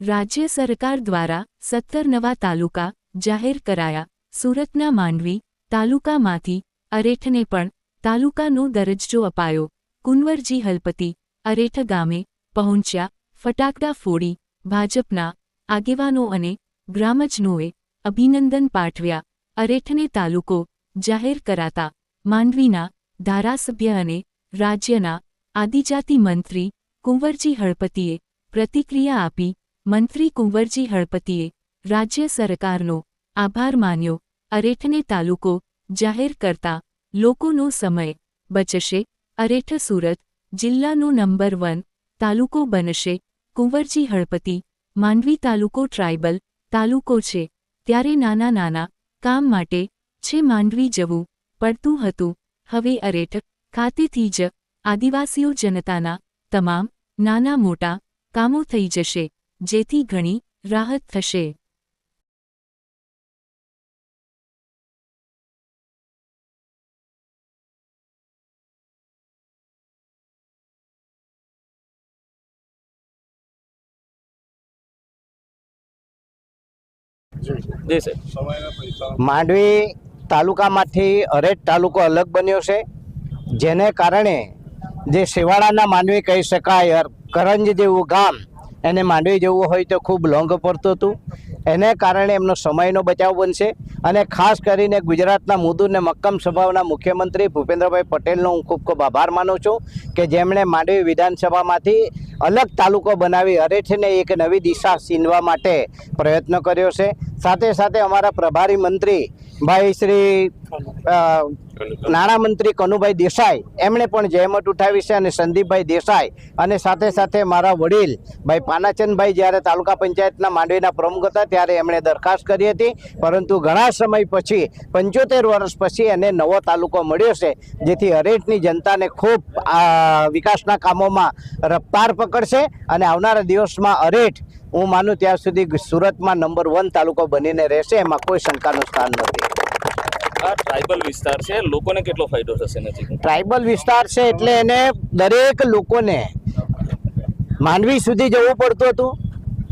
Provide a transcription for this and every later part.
રાજ્ય સરકાર દ્વારા સત્તર નવા તાલુકા જાહેર કરાયા. સુરતના માંડવી તાલુકામાંથી અરેઠને પણ તાલુકાનો દરજ્જો અપાયો. કુંવરજી હલપતિ અરેઠ ગામે પહોંચ્યા. ફટાકડા ફોડી ભાજપના આગેવાનો અને ગ્રામજનોએ અભિનંદન પાઠવ્યા. અરેઠને તાલુકો જાહેર કરાતા માંડવીના ધારાસભ્ય અને રાજ્યના આદિજાતિ મંત્રી કુંવરજી હળપતિએ પ્રતિક્રિયા આપી મંત્રી કુંવરજી હળપતિએ રાજ્ય સરકારનો આભાર માન્યો. અરેઠને તાલુકો જાહેર કરતા લોકોનો સમય બચશે. અરેઠ સુરત જિલ્લાનો નંબર વન તાલુકો બનશે. કુંવરજી હળપતિ માંડવી તાલુકો ટ્રાઇબલ તાલુકો છે. ત્યારે નાના નાના કામ માટે છે માંડવી જવું પડતું હતું. હવે અરેઠ ખાતેથી જ આદિવાસીઓ જનતાના તમામ નાના મોટા કામો થઈ જશે. જેથી ઘણી રાહત થશે. માંડવી તાલુકામાંથી અરેટ તાલુકો અલગ બન્યો છે. જેને કારણે જે શિવાળાના માંડવી કહી શકાય કરંજ જેવું ગામ એને માંડવી જવું હોય તો ખૂબ લોંગ પડતું હતું. એને કારણે એમનો સમયનો બચાવ બનશે અને ખાસ કરીને ગુજરાતના મુદુને મક્કમ સ્વભાવના મુખ્યમંત્રી ભૂપેન્દ્રભાઈ પટેલનો હું ખૂબ ખૂબ આભાર માનું છું કે જેમણે માંડવી વિધાનસભામાંથી અલગ તાલુકો બનાવી અરેઠને એક નવી દિશા સીનવા માટે પ્રયત્ન કર્યો છે. સાથે સાથે અમારા પ્રભારી મંત્રી ભાઈ શ્રી નાણામંત્રી કનુભાઈ દેસાઈ, એમણે પણ જહેમત ઉઠાવી છે અને સંદીપભાઈ દેસાઈ અને સાથે સાથે મારા વડીલ ભાઈ પાનાચંદભાઈ જ્યારે તાલુકા પંચાયતના માંડવીના પ્રમુખ હતા ત્યારે એમણે દરખાસ્ત કરી હતી. પરંતુ ઘણા સમય પછી, પંચોતેર વર્ષ પછી એને નવો તાલુકો મળ્યો છે, જેથી હરેઠની જનતાને ખૂબ વિકાસના કામોમાં રફતાર પકડશે અને આવનારા દિવસમાં અરેઠ હું માનું ત્યાં સુધી સુરતમાં નંબર વન તાલુકો બનીને રહેશે, એમાં કોઈ શંકાનું સ્થાન નથી. આ ટ્રાઇબલ વિસ્તાર છે, લોકોને કેટલો ફાયદો થશે નથી ટ્રાઇબલ વિસ્તાર છે એટલે એને દરેક લોકોને માંડવી સુધી જવું પડતું હતું.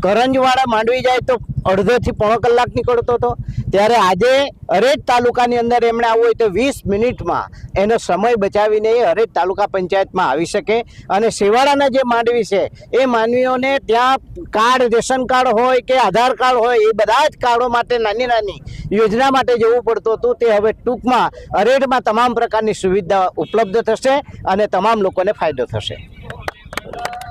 કરંજવાળા માંડવી જાય તો અડધોથી પોણો કલાક નીકળતો હતો. ત્યારે આજે હરેક તાલુકાની અંદર એમણે આવવું હોય તો વીસ મિનિટમાં એનો સમય બચાવીને એ હરેક તાલુકા પંચાયતમાં આવી શકે. અને શેવાળાના જે માંડવી છે, એ માનવીઓને ત્યાં કાર્ડ, રેશન કાર્ડ હોય કે આધાર કાર્ડ હોય, એ બધા જ કાર્ડો માટે નાની નાની યોજના માટે જવું પડતું હતું. તે હવે ટૂંકમાં અરેડમાં તમામ પ્રકારની સુવિધા ઉપલબ્ધ થશે અને તમામ લોકોને ફાયદો થશે.